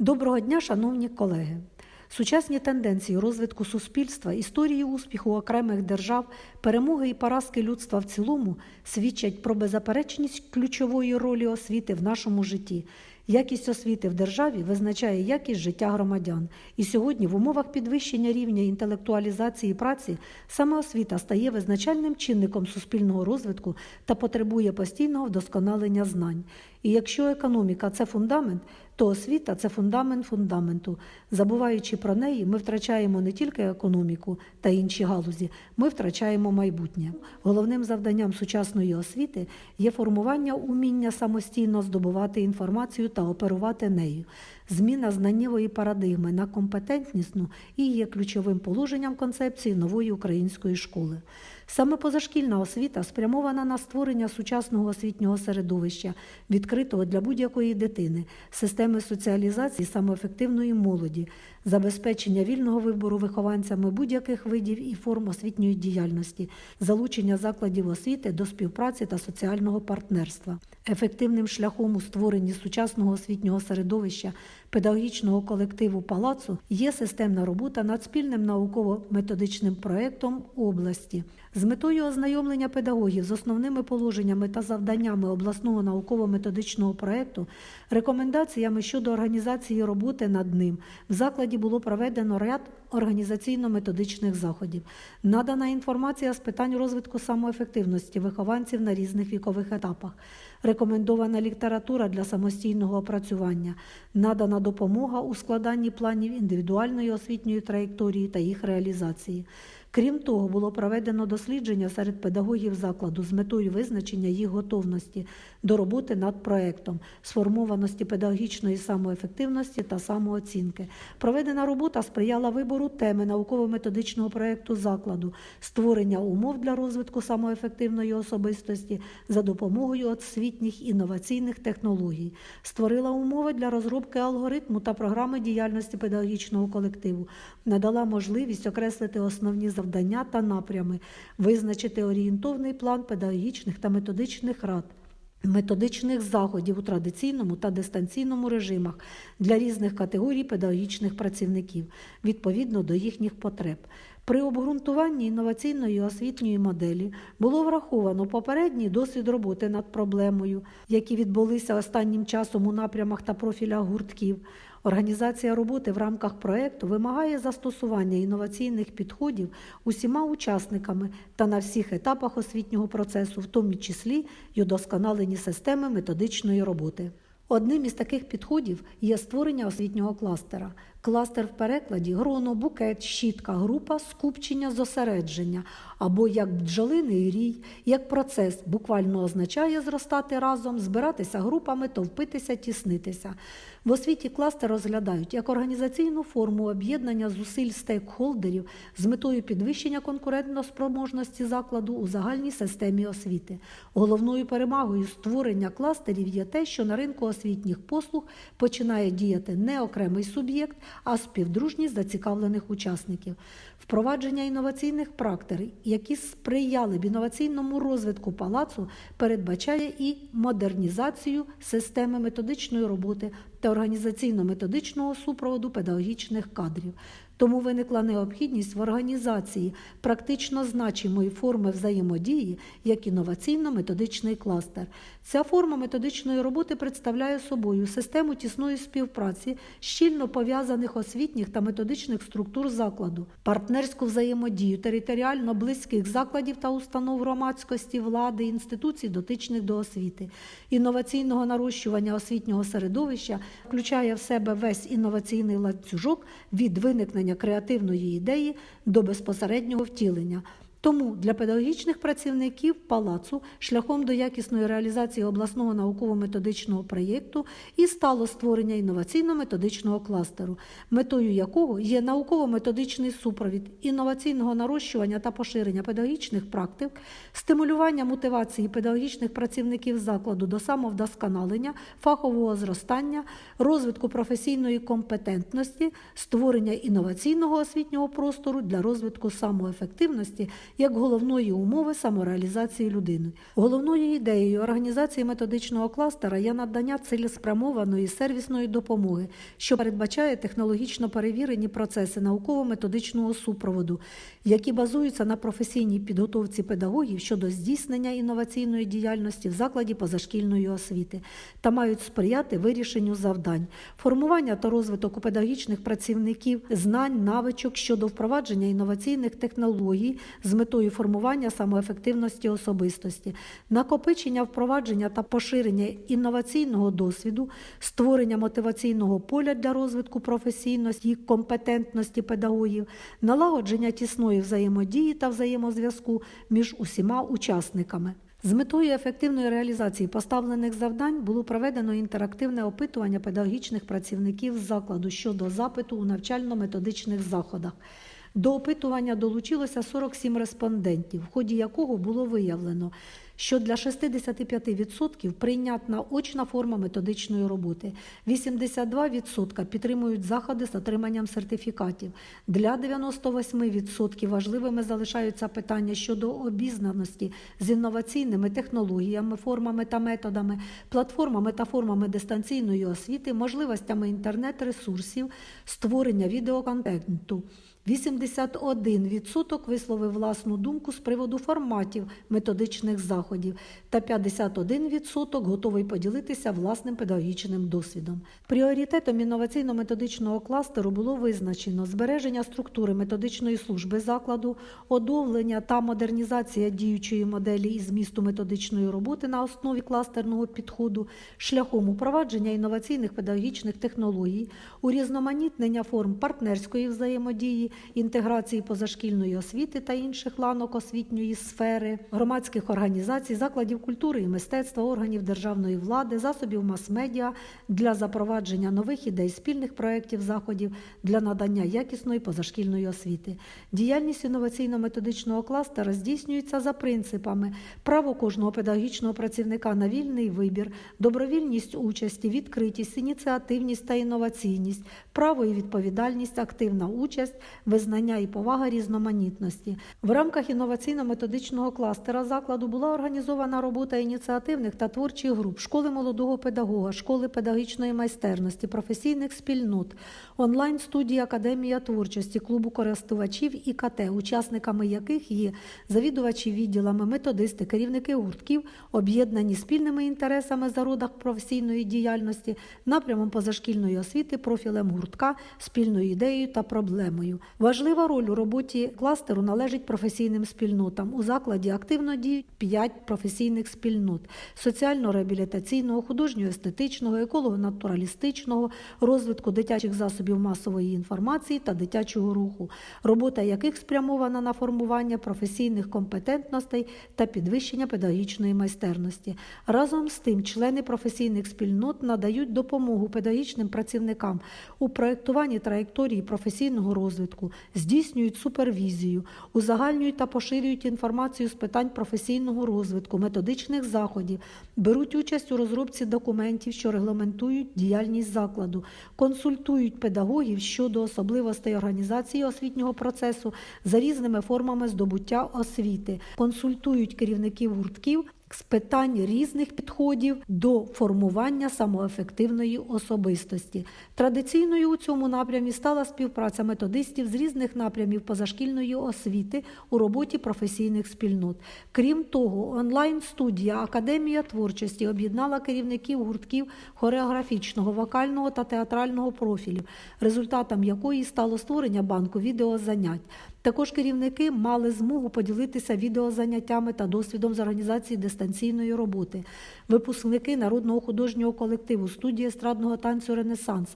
Доброго дня, шановні колеги. Сучасні тенденції розвитку суспільства, історії успіху окремих держав, перемоги і поразки людства в цілому свідчать про беззаперечність ключової ролі освіти в нашому житті. Якість освіти в державі визначає якість життя громадян. І сьогодні в умовах підвищення рівня інтелектуалізації праці саме освіта стає визначальним чинником суспільного розвитку та потребує постійного вдосконалення знань. І якщо економіка це фундамент, то освіта це фундамент фундаменту. Забуваючи про неї, ми втрачаємо не тільки економіку та інші галузі, ми втрачаємо майбутнє. Головним завданням сучасної освіти є формування уміння самостійно здобувати інформацію та оперувати нею. Зміна знаннєвої парадигми на компетентнісну і є ключовим положенням концепції нової української школи. Саме позашкільна освіта спрямована на створення сучасного освітнього середовища, відкритого для будь-якої дитини, системи соціалізації самоефективної молоді, забезпечення вільного вибору вихованцями будь-яких видів і форм освітньої діяльності, залучення закладів освіти до співпраці та соціального партнерства. Ефективним шляхом у створенні сучасного освітнього середовища педагогічного колективу палацу є системна робота над спільним науково-методичним проєктом області. З метою ознайомлення педагогів з основними положеннями та завданнями обласного науково-методичного проєкту, рекомендаціями щодо організації роботи над ним в закладі було проведено ряд організаційно-методичних заходів. Надана інформація з питань розвитку самоефективності вихованців на різних вікових етапах. Рекомендована література для самостійного опрацювання, надана допомога у складанні планів індивідуальної освітньої траєкторії та їх реалізації. Крім того, було проведено дослідження серед педагогів закладу з метою визначення їх готовності до роботи над проектом, сформованості педагогічної самоефективності та самооцінки. Проведена робота сприяла вибору теми науково-методичного проекту закладу, створення умов для розвитку самоефективної особистості за допомогою освітніх інноваційних технологій, створила умови для розробки алгоритму та програми діяльності педагогічного колективу, надала можливість окреслити основні завдання та напрями, визначити орієнтовний план педагогічних та методичних рад. Методичних заходів у традиційному та дистанційному режимах для різних категорій педагогічних працівників відповідно до їхніх потреб. При обґрунтуванні інноваційної освітньої моделі було враховано попередній досвід роботи над проблемою, які відбулися останнім часом у напрямах та профілях гуртків. Організація роботи в рамках проєкту вимагає застосування інноваційних підходів усіма учасниками та на всіх етапах освітнього процесу, в тому числі й удосконалені системи методичної роботи. Одним із таких підходів є створення освітнього кластера. Кластер в перекладі гроно, букет, щітка, група, скупчення, зосередження або як бджолиний рій, як процес буквально означає зростати разом, збиратися групами, товпитися, тіснитися. В освіті кластер розглядають як організаційну форму об'єднання зусиль стейкхолдерів з метою підвищення конкурентноспроможності закладу у загальній системі освіти. Головною перемагою створення кластерів є те, що на ринку освітніх послуг починає діяти не окремий суб'єкт, а співдружність зацікавлених учасників. Впровадження інноваційних практик, які сприяли б інноваційному розвитку палацу, передбачає і модернізацію системи методичної роботи та організаційно-методичного супроводу педагогічних кадрів. Тому виникла необхідність в організації практично значимої форми взаємодії як інноваційно-методичний кластер. Ця форма методичної роботи представляє собою систему тісної співпраці щільно пов'язаних освітніх та методичних структур закладу, партнерську взаємодію територіально близьких закладів та установ громадськості, влади, інституцій, дотичних до освіти, інноваційного нарощування освітнього середовища включає в себе весь інноваційний ланцюжок від виникнення креативної ідеї до безпосереднього втілення. Тому для педагогічних працівників палацу шляхом до якісної реалізації обласного науково-методичного проєкту і стало створення інноваційно-методичного кластеру, метою якого є науково-методичний супровід інноваційного нарощування та поширення педагогічних практик, стимулювання мотивації педагогічних працівників закладу до самовдосконалення, фахового зростання, розвитку професійної компетентності, створення інноваційного освітнього простору для розвитку самоефективності як головної умови самореалізації людини. Головною ідеєю організації методичного кластера є надання цілеспрямованої сервісної допомоги, що передбачає технологічно перевірені процеси науково-методичного супроводу, які базуються на професійній підготовці педагогів щодо здійснення інноваційної діяльності в закладі позашкільної освіти та мають сприяти вирішенню завдань, формування та розвиток у педагогічних працівників знань, навичок щодо впровадження інноваційних технологій з метою формування самоефективності особистості, накопичення впровадження та поширення інноваційного досвіду, створення мотиваційного поля для розвитку професійності компетентності педагогів, налагодження тісної взаємодії та взаємозв'язку між усіма учасниками. З метою ефективної реалізації поставлених завдань було проведено інтерактивне опитування педагогічних працівників закладу щодо запиту у навчально-методичних заходах. До опитування долучилося 47 респондентів, в ході якого було виявлено, що для 65% прийнятна очна форма методичної роботи, 82% підтримують заходи з отриманням сертифікатів. Для 98% важливими залишаються питання щодо обізнаності з інноваційними технологіями, формами та методами, платформами та формами дистанційної освіти, можливостями інтернет-ресурсів, створення відеоконтенту. 81% висловив власну думку з приводу форматів методичних заходів, та 51% готовий поділитися власним педагогічним досвідом. Пріоритетом інноваційно-методичного кластеру було визначено збереження структури методичної служби закладу, одовлення та модернізація діючої моделі і змісту методичної роботи на основі кластерного підходу, шляхом упровадження інноваційних педагогічних технологій, урізноманітнення форм партнерської взаємодії, інтеграції позашкільної освіти та інших ланок освітньої сфери, громадських організацій, закладів культури і мистецтва, органів державної влади, засобів мас-медіа для запровадження нових ідей, спільних проєктів, заходів для надання якісної позашкільної освіти. Діяльність інноваційно-методичного кластера здійснюється за принципами право кожного педагогічного працівника на вільний вибір, добровільність участі, відкритість, ініціативність та інноваційність, право і відповідальність, активна участь, визнання і повага різноманітності. В рамках інноваційно-методичного кластера закладу була організована робота ініціативних та творчих груп, школи молодого педагога, школи педагогічної майстерності, професійних спільнот, онлайн-студії Академія творчості, клубу користувачів ІКТ, учасниками яких є завідувачі відділами, методисти, керівники гуртків, об'єднані спільними інтересами за родах професійної діяльності, напрямом позашкільної освіти, профілем гуртка, спільною ідеєю та проблемою. Важлива роль у роботі кластеру належить професійним спільнотам. У закладі активно діють п'ять професійних спільнот: соціально-реабілітаційного, художньо-естетичного, еколого-натуралістичного, розвитку дитячих засобів масової інформації та дитячого руху, робота яких спрямована на формування професійних компетентностей та підвищення педагогічної майстерності. Разом з тим, члени професійних спільнот надають допомогу педагогічним працівникам у проєктуванні траєкторії професійного розвитку, здійснюють супервізію, узагальнюють та поширюють інформацію з питань професійного розвитку, методичних заходів, беруть участь у розробці документів, що регламентують діяльність закладу, консультують педагогів щодо особливостей організації освітнього процесу за різними формами здобуття освіти, консультують керівників гуртків з питань різних підходів до формування самоефективної особистості. Традиційною у цьому напрямі стала співпраця методистів з різних напрямів позашкільної освіти у роботі професійних спільнот. Крім того, онлайн-студія Академія творчості об'єднала керівників гуртків хореографічного, вокального та театрального профілів, результатом якої стало створення банку відеозанять. Також керівники мали змогу поділитися відеозаняттями та досвідом з організації дистанційної роботи. Випускники народного художнього колективу студії естрадного танцю Ренесанс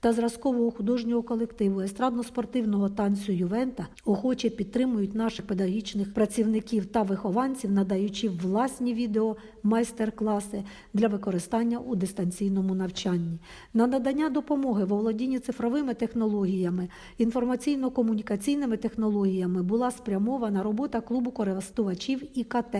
та зразкового художнього колективу естрадно-спортивного танцю Ювента охоче підтримують наших педагогічних працівників та вихованців, надаючи власні відео майстер-класи для використання у дистанційному навчанні. На надання допомоги в володінні цифровими технологіями, інформаційно-комунікаційними технологіями була спрямована робота клубу користувачів ІКТ,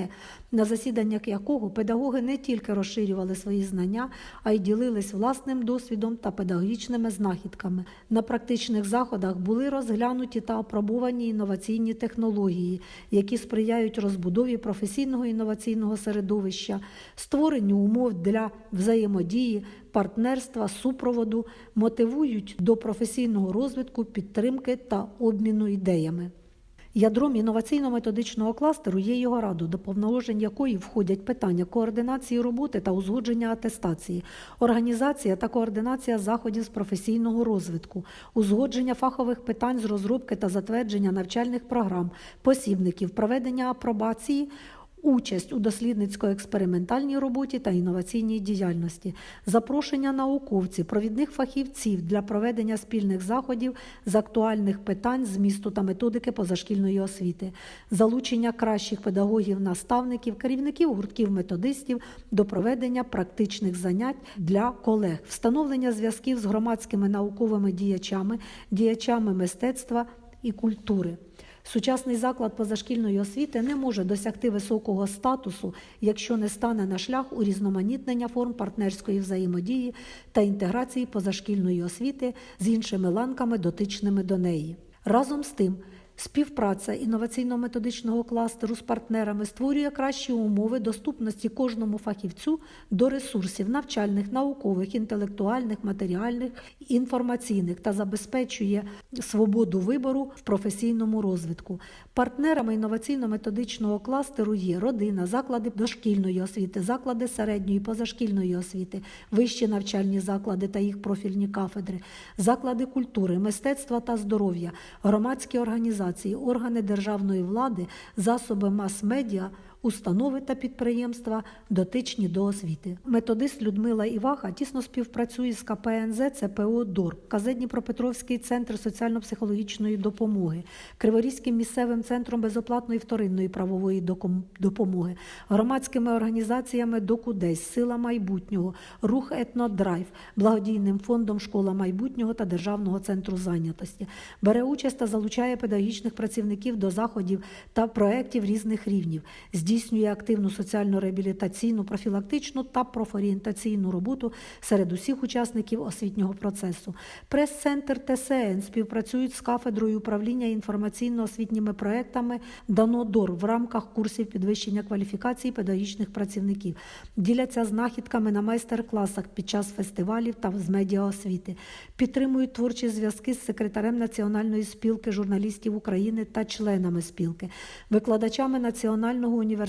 на засіданнях якого педагоги не тільки розширювали свої знання, а й ділились власним досвідом та педагогічними знахідками. На практичних заходах були розглянуті та опробовані інноваційні технології, які сприяють розбудові професійного інноваційного середовища, створенню умов для взаємодії, партнерства, супроводу, мотивують до професійного розвитку, підтримки та обміну ідеями. Ядром інноваційно-методичного кластеру є його раду, до повноважень якої входять питання координації роботи та узгодження атестації, організація та координація заходів з професійного розвитку, узгодження фахових питань з розробки та затвердження навчальних програм, посібників, проведення апробації. Участь у дослідницько-експериментальній роботі та інноваційній діяльності, запрошення науковців, провідних фахівців для проведення спільних заходів з актуальних питань змісту та методики позашкільної освіти, залучення кращих педагогів, наставників, керівників гуртків методистів до проведення практичних занять для колег, встановлення зв'язків з громадськими науковими діячами, діячами мистецтва і культури. Сучасний заклад позашкільної освіти не може досягти високого статусу, якщо не стане на шлях урізноманітнення форм партнерської взаємодії та інтеграції позашкільної освіти з іншими ланками, дотичними до неї. Разом з тим, Співпраця інноваційно-методичного кластеру з партнерами створює кращі умови доступності кожному фахівцю до ресурсів навчальних, наукових, інтелектуальних, матеріальних, інформаційних та забезпечує свободу вибору в професійному розвитку. Партнерами інноваційно-методичного кластеру є родина, заклади дошкільної освіти, заклади середньої позашкільної освіти, вищі навчальні заклади та їх профільні кафедри, заклади культури, мистецтва та здоров'я, громадські організації, органи державної влади, засоби мас-медіа, установи та підприємства, дотичні до освіти. Методист Людмила Іваха тісно співпрацює з КПНЗ ЦПО ДОР, Казедніпропетровський центр соціально-психологічної допомоги, Криворізьким місцевим центром безоплатної вторинної правової допомоги, громадськими організаціями Докудесь, Сила майбутнього, Рух Етнодрайв, благодійним фондом Школа майбутнього та Державного центру зайнятості. Бере участь та залучає педагогічних працівників до заходів та проєктів різних рівнів здійснює активну соціально-реабілітаційну, профілактичну та профорієнтаційну роботу серед усіх учасників освітнього процесу. Прес-центр ТСН співпрацюють з кафедрою управління інформаційно-освітніми проектами «Данодор» в рамках курсів підвищення кваліфікації педагогічних працівників, діляться знахідками на майстер-класах під час фестивалів та з медіаосвіти, підтримують творчі зв'язки з секретарем Національної спілки журналістів України та членами спілки, викладачами Національного університету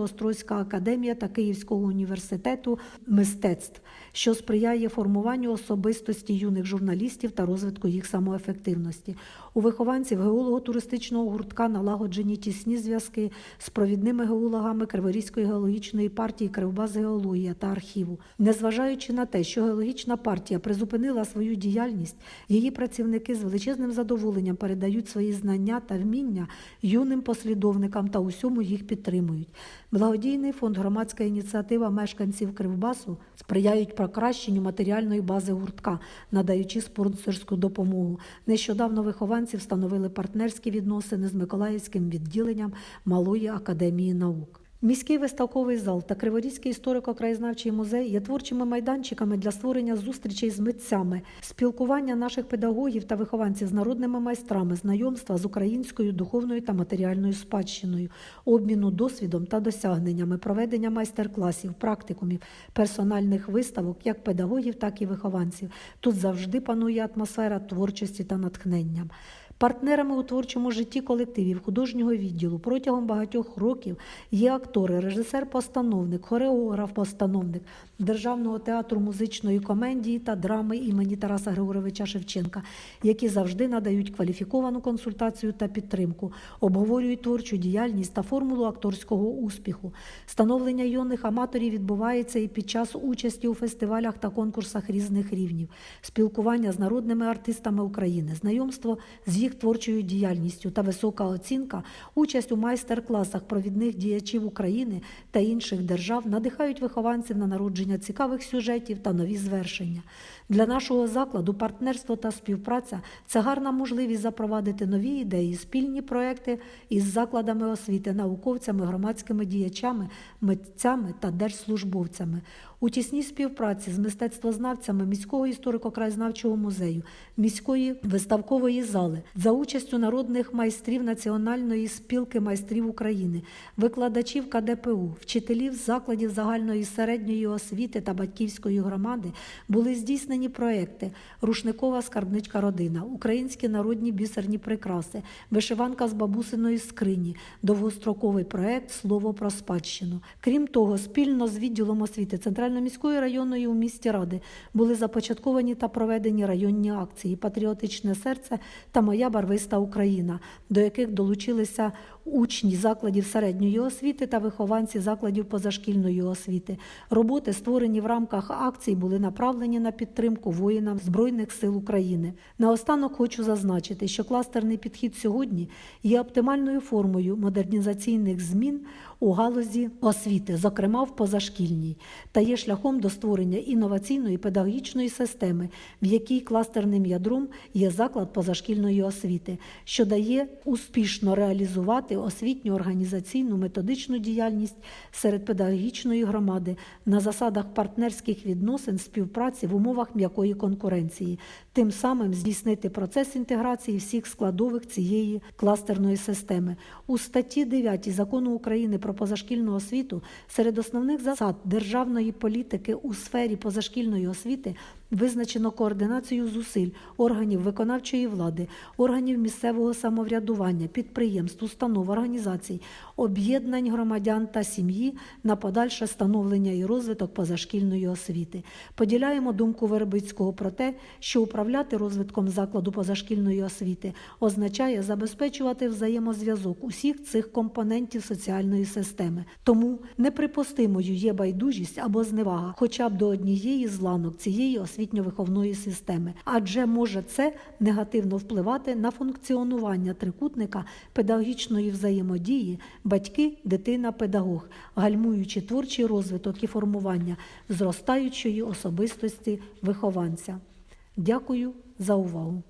Острозька академія та Київського університету мистецтв, що сприяє формуванню особистості юних журналістів та розвитку їх самоефективності. У вихованців геолого-туристичного гуртка налагоджені тісні зв'язки з провідними геологами Криворізької геологічної партії Кривбас Геологія та архіву. Незважаючи на те, що геологічна партія призупинила свою діяльність, її працівники з величезним задоволенням передають свої знання та вміння юним послідовникам та усьому їх підтримують. Благодійний фонд громадська ініціатива мешканців Кривбасу сприяють покращенню матеріальної бази гуртка, надаючи спонсорську допомогу. Нещодавно вихованці встановили партнерські відносини з Миколаївським відділенням Малої академії наук. Міський виставковий зал та Криворізький історико-краєзнавчий музей є творчими майданчиками для створення зустрічей з митцями, спілкування наших педагогів та вихованців з народними майстрами, знайомства з українською духовною та матеріальною спадщиною, обміну досвідом та досягненнями, проведення майстер-класів, практикумів, персональних виставок як педагогів, так і вихованців. Тут завжди панує атмосфера творчості та натхнення. Партнерами у творчому житті колективів художнього відділу протягом багатьох років є актори, режисер-постановник, хореограф-постановник Державного театру музичної комедії та драми імені Тараса Григоровича Шевченка, які завжди надають кваліфіковану консультацію та підтримку, обговорюють творчу діяльність та формулу акторського успіху. Становлення юних аматорів відбувається і під час участі у фестивалях та конкурсах різних рівнів, спілкування з народними артистами України, знайомство з їх творчою діяльністю та висока оцінка, участь у майстер-класах провідних діячів України та інших держав надихають вихованців на народження цікавих сюжетів та нові звершення. Для нашого закладу партнерство та співпраця це гарна можливість запровадити нові ідеї, спільні проекти із закладами освіти, науковцями, громадськими діячами, митцями та держслужбовцями. У тісній співпраці з мистецтвознавцями міського історико-краєзнавчого музею, міської виставкової зали за участю народних майстрів Національної спілки майстрів України, викладачів КДПУ, вчителів закладів загальної середньої освіти та батьківської громади були здійснені проекти. Рушникова скарбничка родина, українські народні бісерні прикраси, вишиванка з бабусиної скрині, довгостроковий проект Слово про спадщину. Крім того, спільно з відділом освіти Центрально-міської районної у місті Ради були започатковані та проведені районні акції Патріотичне серце та Моя барвиста Україна, до яких долучилися учні закладів середньої освіти та вихованці закладів позашкільної освіти. Роботи, створені в рамках акцій, були направлені на підтримку воїнам Збройних сил України. Наостанок хочу зазначити, що кластерний підхід сьогодні є оптимальною формою модернізаційних змін у галузі освіти, зокрема в позашкільній, та є шляхом до створення інноваційної педагогічної системи, в якій кластерним ядром є заклад позашкільної освіти, що дає успішно реалізувати освітню організаційну методичну діяльність серед педагогічної громади на засадах партнерських відносин співпраці в умовах м'якої конкуренції, тим самим здійснити процес інтеграції всіх складових цієї кластерної системи. У статті 9 закону України про позашкільну освіту серед основних засад державної політики у сфері позашкільної освіти визначено координацію зусиль органів виконавчої влади, органів місцевого самоврядування, підприємств, установ, організацій, об'єднань громадян та сім'ї на подальше становлення і розвиток позашкільної освіти. Поділяємо думку Вербицького про те, що управляти розвитком закладу позашкільної освіти означає забезпечувати взаємозв'язок усіх цих компонентів соціальної системи. Тому неприпустимою є байдужість або зневага, хоча б до однієї з ланок цієї освітньо-виховної системи, адже може це негативно впливати на функціонування трикутника педагогічної взаємодії батьки, дитина, педагог, гальмуючи творчий розвиток і формування зростаючої особистості вихованця. Дякую за увагу.